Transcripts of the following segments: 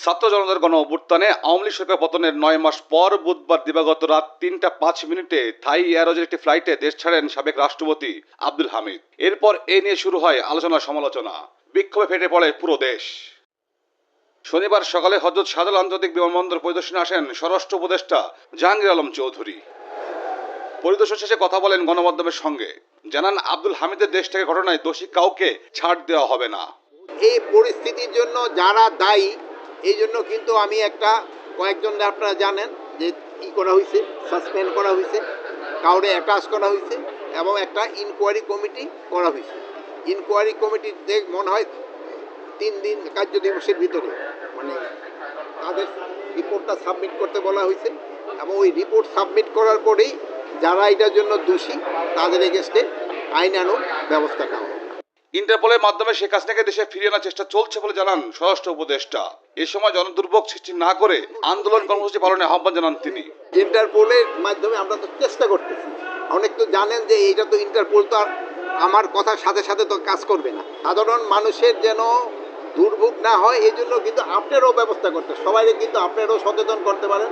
ছাত্র জনতার গণ অভ্যুত্থানে আওয়ামী লীগ সরকার পতনের নয় মাস পর বুধবার দিবাগত রাত তিনটা পাঁচ মিনিটে থাই এয়ারোজের একটি ফ্লাইটে দেশ ছাড়েন সাবেক রাষ্ট্রপতি আব্দুল হামিদ। এরপর এ নিয়ে শুরু হয় আলোচনা সমালোচনা। বিক্ষোভে ফেটে পড়ে পুরো দেশ। শনিবার সকালে হজরত শাহজাল আন্তর্জাতিক বিমানবন্দর পরিদর্শনে আসেন স্বরাষ্ট্র উপদেষ্টা জাহাঙ্গীর আলম চৌধুরী। পরিদর্শন শেষে কথা বলেন গণমাধ্যমের সঙ্গে। জানান, আব্দুল হামিদের দেশ থেকে ঘটনায় দোষী কাউকে ছাড় দেওয়া হবে না। এই পরিস্থিতির জন্য যারা দায়ী এই জন্য কিন্তু আমি একটা, কয়েকজন আপনারা জানেন যে ই করা হয়েছে সাসপেন্ড করা হয়েছে কাউরে অ্যাটাচ করা হয়েছে এবং একটা ইনকোয়ারি কমিটি করা হয়েছে ইনকোয়ারি কমিটির দেখ মনে হয় তিন দিন কার্য দিবসের ভিতরে মানে তাদের রিপোর্টটা সাবমিট করতে বলা হয়েছে এবং ওই রিপোর্ট সাবমিট করার পরেই যারা এটার জন্য দোষী তাদের এগেস্টে আইনানুগ ব্যবস্থা নেওয়া ইন্টারপোলের মাধ্যমে শেখ হাসিনাকে দেশে ফিরিয়ে আনার চেষ্টা চলছে বলে জানান স্বরাষ্ট্র উপদেষ্টা। এ সময় জনদুর্ভোগ সৃষ্টি না করে আন্দোলন কর্মসূচি পালনে আহ্বান জানান তিনি। ইন্টারপোলের মাধ্যমে আমরা তো চেষ্টা করতেছি। অনেক তো জানেন যে এইটা তো ইন্টারপোল তো আর আমার কথার সাথে সাথে তো কাজ করবে না। সাধারণ মানুষের যেন দুর্ভোগ না হয় এই জন্য কিন্তু আপনারও ব্যবস্থা করতে সবাইকে কিন্তু আপনারও সচেতন করতে পারেন।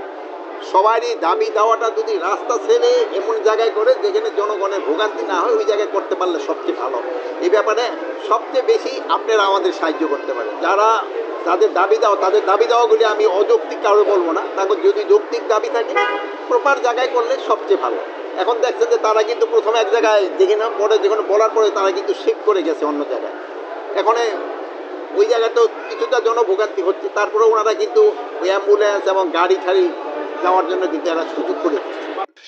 সবারই দাবি দেওয়াটা যদি রাস্তা ছেড়ে এমন জায়গায় করে যেখানে জনগণের ভোগান্তি না হয়, ওই জায়গায় করতে পারলে সবচেয়ে ভালো। এই ব্যাপারে সবচেয়ে বেশি আপনারা আমাদের সাহায্য করতে পারেন। যারা তাদের দাবি দাও, তাদের দাবি দেওয়াগুলি আমি অযৌক্তিক কারও বলব না। তারপর যদি যৌক্তিক দাবি থাকে প্রপার জায়গায় করলে সবচেয়ে ভালো। এখন দেখছেন যে তারা কিন্তু প্রথমে এক জায়গায় যেখানে পরে যেখানে বলার পরে তারা কিন্তু শিফট করে গেছে অন্য জায়গায়। এখানে ওই জায়গাতেও কিছুটা জনভোগান্তি হচ্ছে। তারপরে ওনারা কিন্তু অ্যাম্বুলেন্স এবং গাড়ি ঠাড়ি যাওয়ার জন্য কিন্তু এরা সুযোগ করে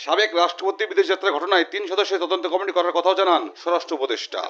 সাবেক রাষ্ট্রপতি বিদেশ যাত্রার ঘটনায় তিন সদস্যের তদন্ত কমিটি করার কথাও জানান স্বরাষ্ট্র উপদেষ্টা।